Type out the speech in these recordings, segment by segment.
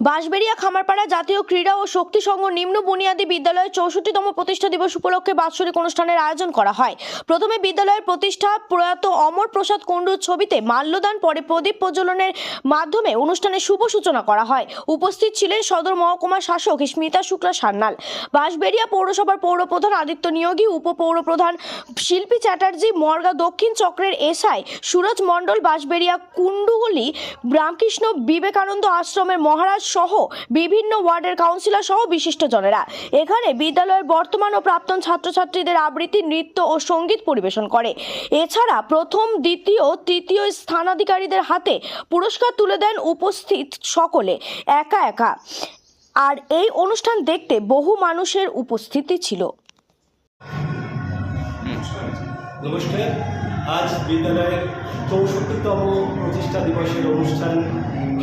বাঁশবেড়িয়া খামারপাড়া জাতীয় ক্রীড়া ও শক্তি সংঘ নিম্ন বুনিয়াদী বিদ্যালয়ের চৌষট্টিতম প্রতিষ্ঠা দিবস উপলক্ষে বাৎসরিক অনুষ্ঠানের আয়োজন করা হয়। প্রথমে বিদ্যালয়ের প্রতিষ্ঠা প্রয়াত অমর প্রসাদ কুণ্ডুর ছবিতে মাল্যদান, পরে প্রদীপ প্রজ্বলনের মাধ্যমে অনুষ্ঠানের শুভ সূচনা করা হয়। উপস্থিত ছিলেন সদর মহকুমা শাসক স্মিতা শুক্লা সান্যাল। বাঁশবেড়িয়া পৌরসভার পৌরপ্রধান আদিত্য নিয়োগী, উপপৌরপ্রধান শিল্পী চ্যাটার্জি মর্গা দক্ষিণ চক্রের এসআই সুরজ মণ্ডল, বাঁশবেড়িয়া কুণ্ডুগলি, রামকৃষ্ণ বিবেকানন্দ আশ্রমের মহারাজ সহ বিভিন্ন ওয়ার্ডের কাউন্সিলর সহ বিশিষ্টজনেরা এখানে বিদ্যালয়ের বর্তমান ও প্রাক্তন ছাত্রছাত্রীদের আবৃত্তি, নৃত্য ও সংগীত পরিবেশন করে। এছাড়া প্রথম, দ্বিতীয় তৃতীয় স্থানাধিকারীদের হাতে পুরস্কার তুলে দেন উপস্থিত সকলে, একা একা। আর এই অনুষ্ঠান দেখতে বহু মানুষের উপস্থিতি ছিল। নমস্কার। আজ বিদ্যালয়ের চৌষট্টিতম প্রতিষ্ঠা দিবসের অনুষ্ঠান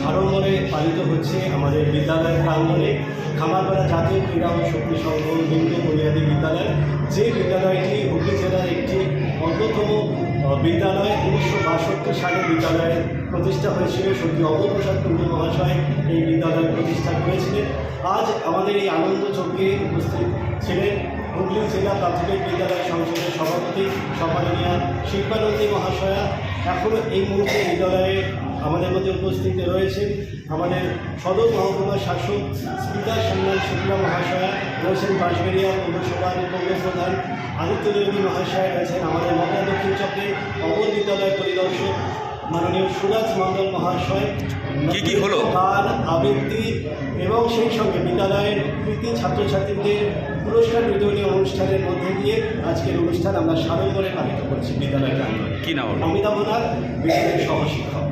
সাড়ম্বরে পালিত হচ্ছে আমাদের বিদ্যালয়ের প্রাঙ্গণে খামারপাড়া জাতীয় ক্রীড়া ও শক্তি সংঘ নিম্ন বুনিয়াদী বিদ্যালয়। যে বিদ্যালয়টি হুগলি জেলার একটি অন্যতম বিদ্যালয়, উনিশশো বাষট্টি সালে বিদ্যালয়ের প্রতিষ্ঠা হয়েছিল। সত্যি অবপ্রসাদ কুণ্ডু মহাশয় এই বিদ্যালয় প্রতিষ্ঠা করেছিলেন। আজ আমাদের এই আনন্দ চক্রে উপস্থিত ছিলেন হুগলি জেলা প্রাথমিক বিদ্যালয় সংসদের সভাপতি, সম্মাননীয় শিল্পানন্দী মহাশয়া এখনও এই মুহূর্তে বিদ্যালয়ে আমাদের মধ্যে উপস্থিত রয়েছেন আমাদের সদর মহকুমার শাসক স্মিতা সান্যাল শুক্লা মহাশয়া রয়েছেন বাঁশবেড়িয়া পৌরসভার পৌরপ্রধান আদিত্য দেবী মহাশয় রয়েছেন আমাদের মহা দক্ষিণ চক্রে অমর বিদ্যালয় পরিদর্শক মাননীয় সুরাজ মণ্ডল মহাশয় কি কি হলো? গান আবৃত্তি সেই সঙ্গে বিদ্যালয়ের কৃতি ছাত্রছাত্রীদের পুরস্কার বিতরণী অনুষ্ঠানের মধ্যে দিয়ে আজকের অনুষ্ঠান আমরা সাড়ম্বরে পালিত করছি বিদ্যালয় প্রাঙ্গণে। কি নাম অমিতাভ নাথ বিদ্যালয়ের সহশিক্ষক।